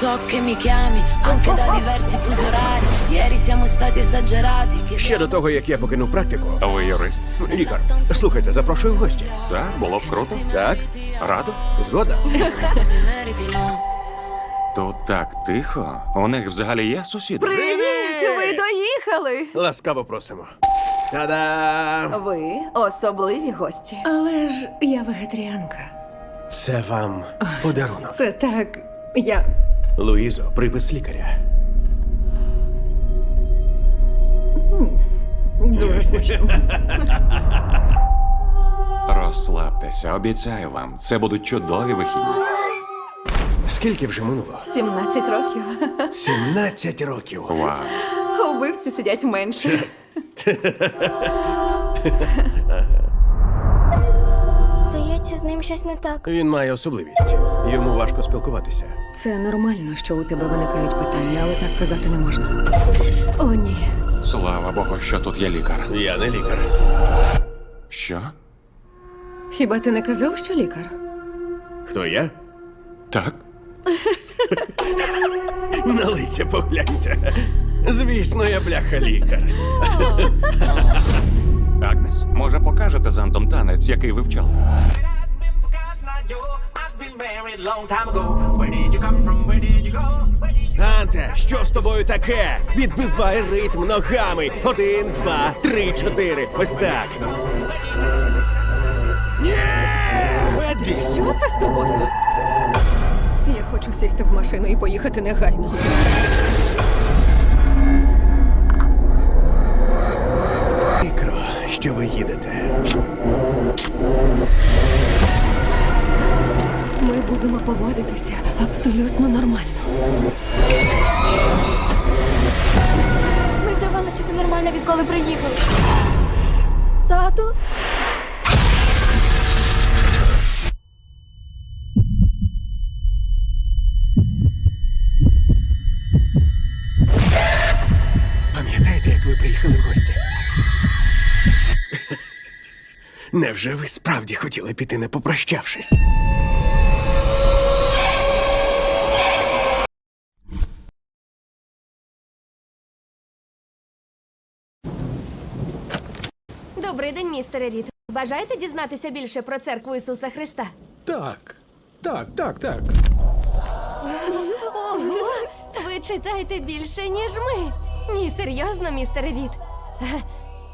so che mi chiami anche da diversi fusi orari. Ieri siamo stati esagerati. Ще до того, як я покинув практику. Ви юрист? Лікар, слухайте, запрошую в гості. Так, було б круто. Так, Радо? згода. Тут так тихо. У них взагалі є сусіди. Привіт! Ви доїхали! Ласкаво просимо. Та-дам! Ви особливі гості. Але ж я вегетаріанка. Це вам подарунок. Це так. Я. Луїзо, припис лікаря. Дуже смачно. Розслабтеся, обіцяю вам, це будуть чудові вихідні. Скільки вже минуло? 17 років. 17 років. Вау. Убивці сидять менше. З ним щось не так. Він має особливість. Йому важко спілкуватися. Це нормально, що у тебе виникають питання, але так казати не можна. О, ні. Слава Богу, що тут є лікар. Я не лікар. Що? Хіба ти не казав, що лікар? Хто я? Так? На лиця погляньте. Звісно, я бляха лікар. Агнес, може покажете з Антом танець, який вивчали? Анте, що з тобою таке? Відбивай ритм ногами. Один, два, три, чотири. Ось так. Ні! Веді! Що це з тобою? Я хочу сісти в машину і поїхати негайно. Прикро, що ви їдете. Будемо поводитися абсолютно нормально. Ми вдавали, що ти нормальна, відколи приїхали. Тату? Пам'ятаєте, як ви приїхали в гості? Невже ви справді хотіли піти, не попрощавшись? Добрий день, містере Рід. Бажаєте дізнатися більше про церкву Ісуса Христа? Так, так, так, так. Ого! Ви читаєте більше, ніж ми. Ні, серйозно, містере Рід. Е,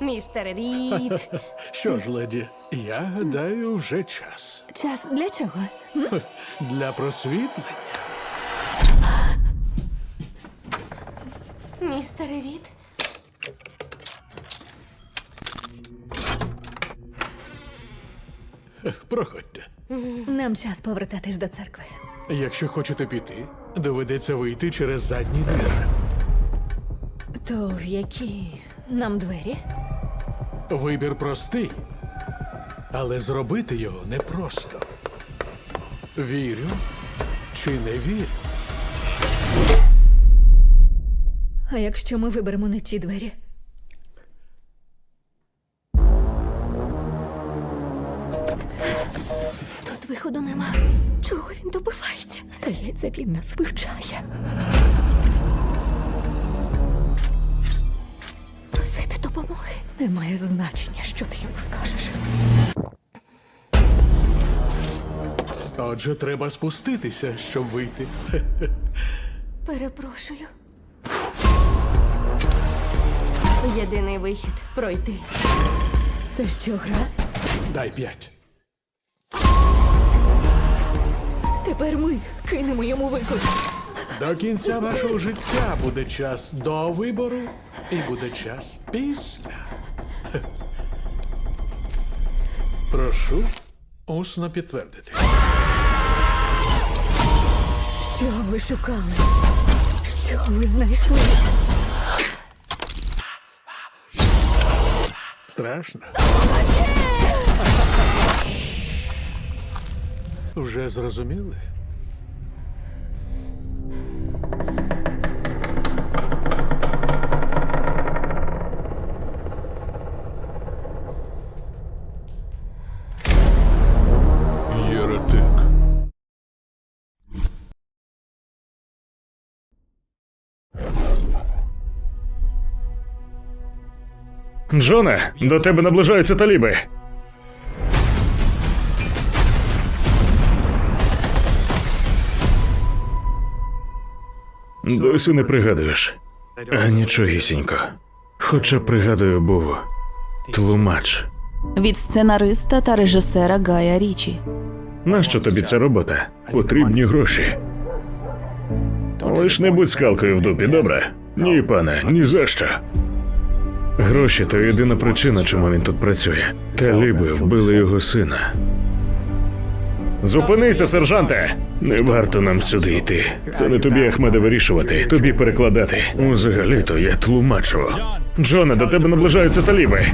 Містере Рід. Що ж, леді, я гадаю, вже час Час для чого? для просвітлення. Містере Рід. Проходьте. Нам час повертатись до церкви. Якщо хочете піти, доведеться вийти через задній двір. То в які нам двері? Вибір простий, але зробити його непросто. Вірю чи не вірю? А якщо ми виберемо не ті двері? Тут виходу нема. Чого він добивається? Здається, він нас вивчає. Просити допомоги. Немає значення, що ти йому скажеш. Отже, треба спуститися, щоб вийти. Перепрошую. Єдиний вихід пройти. Це що, гра? Дай п'ять. Тепер ми кинемо йому виклик. До кінця вашого життя буде час до вибору і буде час після. Прошу усно підтвердити. Що ви шукали? Що ви знайшли? Страшно. Вже зрозуміли? Джоне, до тебе наближаються таліби. Досі не пригадуєш. А нічогісінько. Хоча пригадую був тлумач. від сценариста та режисера Гая Річі. Нащо тобі ця робота? Потрібні гроші. Лиш не будь скалкою в дупі, добре? Ні, пане, ні за що. Гроші то єдина причина, чому він тут працює. Таліби вбили його сина. Зупинися, сержанте! Не варто нам сюди йти. Це не тобі, Ахмеде, вирішувати, тобі перекладати. Взагалі-то я тлумачу. Джоне, до тебе наближаються таліби.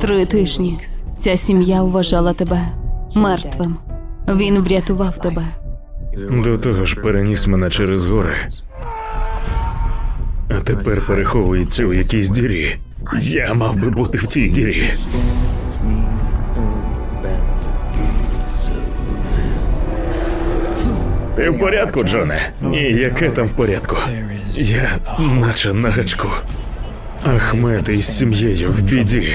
Три тижні ця сім'я вважала тебе мертвим. Він врятував тебе. До того ж переніс мене через гори. А тепер переховується у якійсь дірі. Я мав би бути в тій дірі. Ти в порядку, Джоне? Ні, яке там в порядку? Я наче на гачку. Ахмед із сім'єю в біді.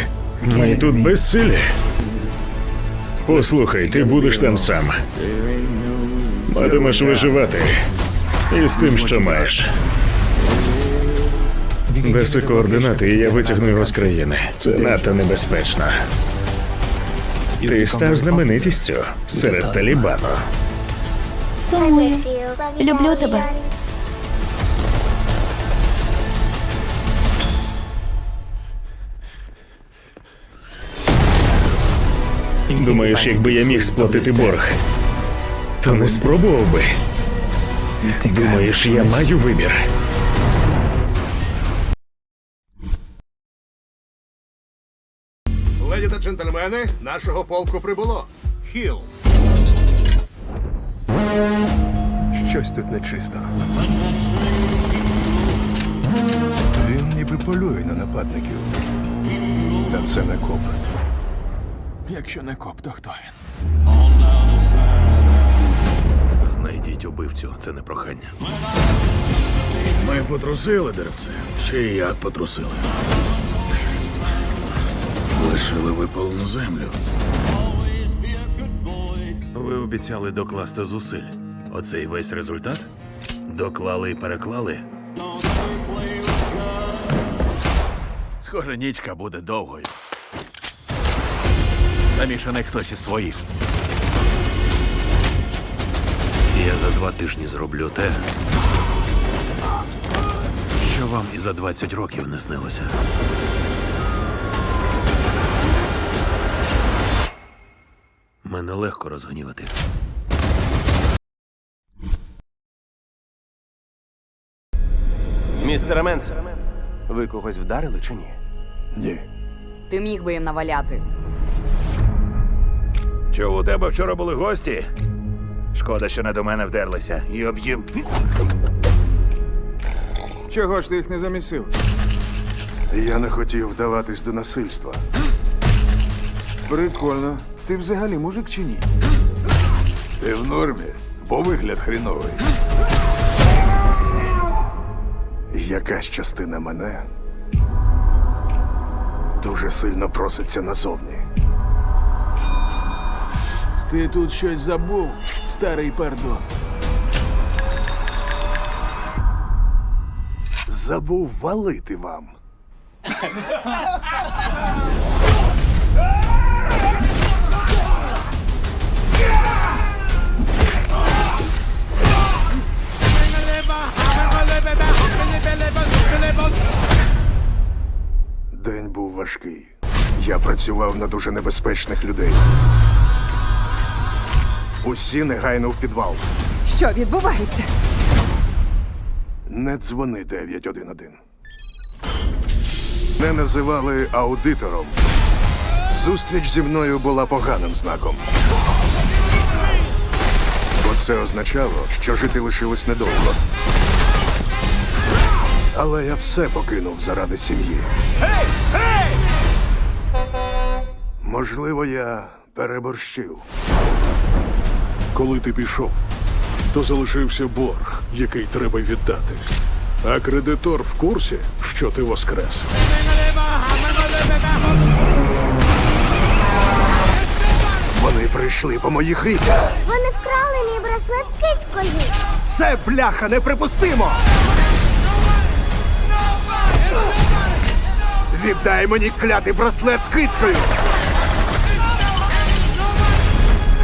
Ми тут безсилі. Послухай, ти будеш там сам. Матимеш виживати. І з тим, що маєш. Даси координати, і я витягну його з країни. Це надто небезпечно. Ти став знаменитістю серед Талібану. Сумую. Люблю тебе. Думаєш, якби я міг сплатити борг, то не спробував би. Думаєш, я маю вибір. Леді та джентльмени, нашого полку прибуло. Хіл. Щось тут нечисто. Він ніби полює на нападників. Та це не коп. Якщо не коп, то хто він? Знайдіть убивцю, це не прохання. Ми потрусили деревце. Ще й як потрусили. Лишили випалену землю. Ви обіцяли докласти зусиль. Оце і весь результат? Доклали і переклали. Схоже, нічка буде довгою. Замішаний хтось із своїх. Я за два тижні зроблю те, що вам і за 20 років не снилося. Мене легко розгнівати. Містере Менсе, ви когось вдарили чи ні? Ні. Ти міг би їм наваляти. Чого у тебе вчора були гості? Шкода, що не до мене вдерлися. І об'їм. Чого ж ти їх не замісив? Я не хотів вдаватись до насильства. Прикольно. Ти взагалі мужик чи ні? Ти в нормі, бо вигляд хріновий. Якась частина мене дуже сильно проситься назовні. Ти тут щось забув, старий пардон. Забув валити вам. День був важкий. Я працював на дуже небезпечних людей. Усі негайно в підвал. Що відбувається? Не дзвони 911. Не називали аудитором. Зустріч зі мною була поганим знаком. Бо це означало, що жити лишилось недовго. Але я все покинув заради сім'ї. Можливо, я переборщив. Коли ти пішов, то залишився борг, який треба віддати. А кредитор в курсі, що ти воскрес. Вони прийшли по моїх ріках. Вони вкрали мій браслет з кицькою. Це бляха неприпустимо! Віддай мені клятий браслет з кицькою.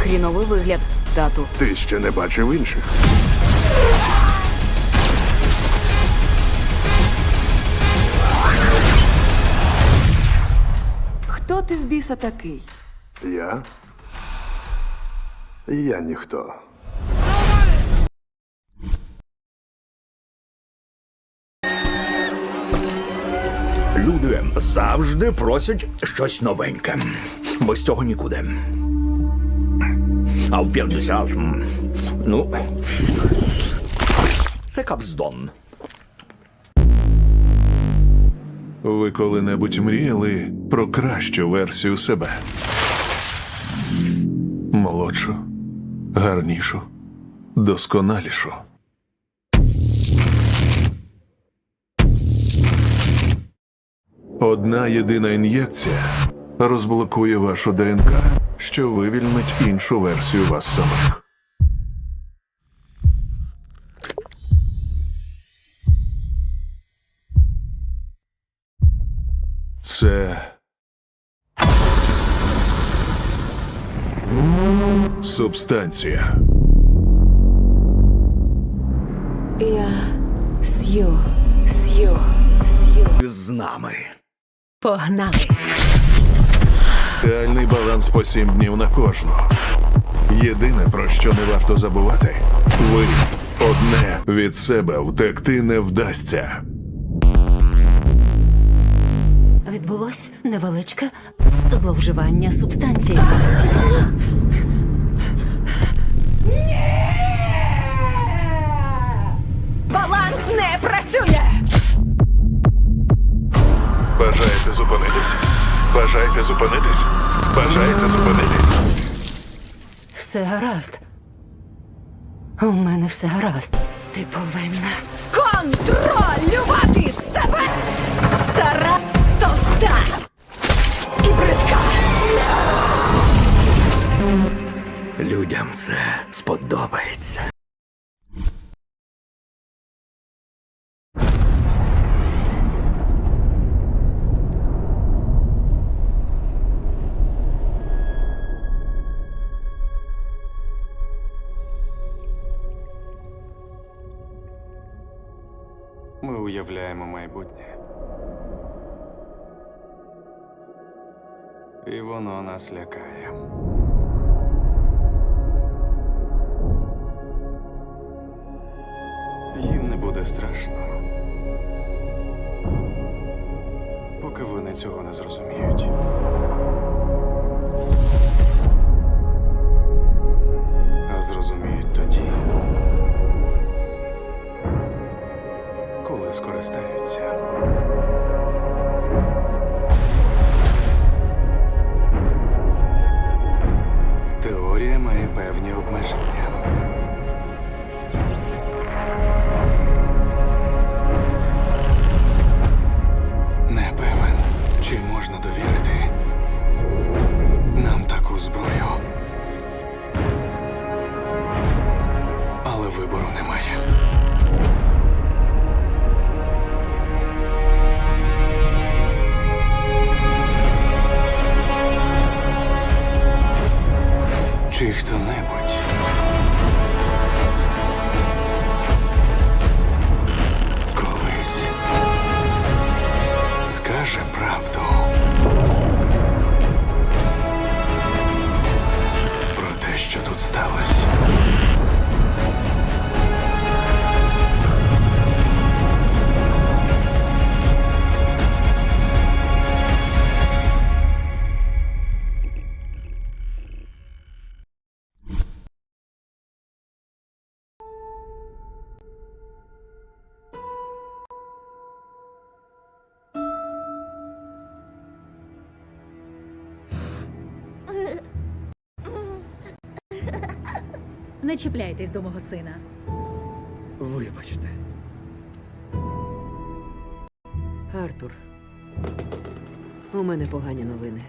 Хріновий вигляд, тату. Ти ще не бачив інших. Хто ти в біса такий? Я? Я ніхто. Люди завжди просять щось новеньке. Без цього нікуди. А в 50, м, ну, це капздон. Ви коли-небудь мріяли про кращу версію себе? Молодшу, гарнішу, досконалішу. Одна єдина ін'єкція розблокує вашу ДНК, що вивільнить іншу версію вас самих. Це субстанція. Я Сью. Сью. З нами. Погнали. Реальний баланс по сім днів на кожну. Єдине, про що не варто забувати, ви одне від себе втекти не вдасться. Відбулось невеличке зловживання субстанції. Баланс не працює! Бажаєте зупинитись? Бажаєте зупинитись? Бажаєте зупинитись? Все гаразд. У мене все гаразд. Ти повинна контролювати себе! Стара, товста і бридка! Людям це сподобається. Уявляємо майбутнє. І воно нас лякає. Їм не буде страшно. Поки вони цього не зрозуміють. А зрозуміють тоді, скористаються. Теорія має певні обмеження. Не певен, чи можна довірити правду. Про те, що тут сталося. Не чіпляйтесь до мого сина. Вибачте. Артур. У мене погані новини.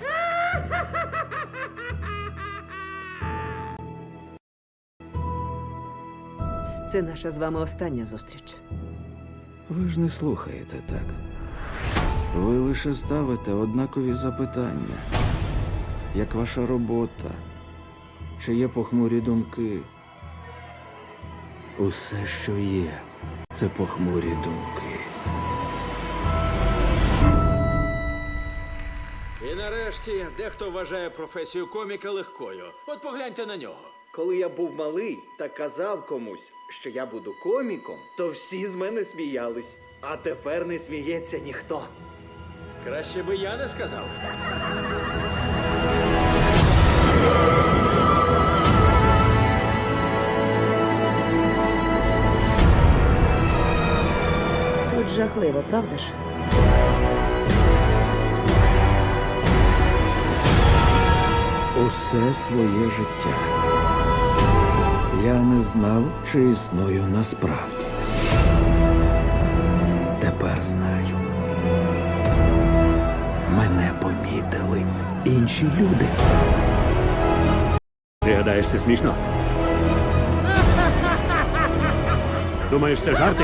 Це наша з вами остання зустріч. Ви ж не слухаєте так. Ви лише ставите однакові запитання. Як ваша робота? Чи є похмурі думки? Усе, що є, це похмурі думки. І нарешті дехто вважає професію коміка легкою. От погляньте на нього. Коли я був малий та казав комусь, що я буду коміком, то всі з мене сміялись. А тепер не сміється ніхто. Краще би я не сказав. Жахливо, правда ж? Усе своє життя. Я не знав, чи існую насправді. Тепер знаю. Мене помітили інші люди. Ти гадаєш, це смішно? Думаєш, це жарти?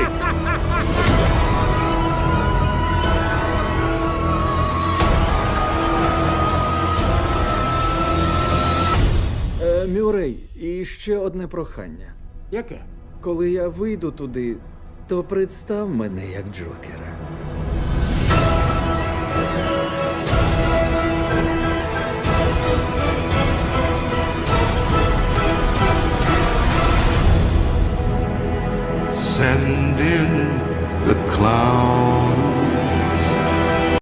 ще одне прохання. Яке? Коли я вийду туди, то представ мене як Джокера. Send in the cloud.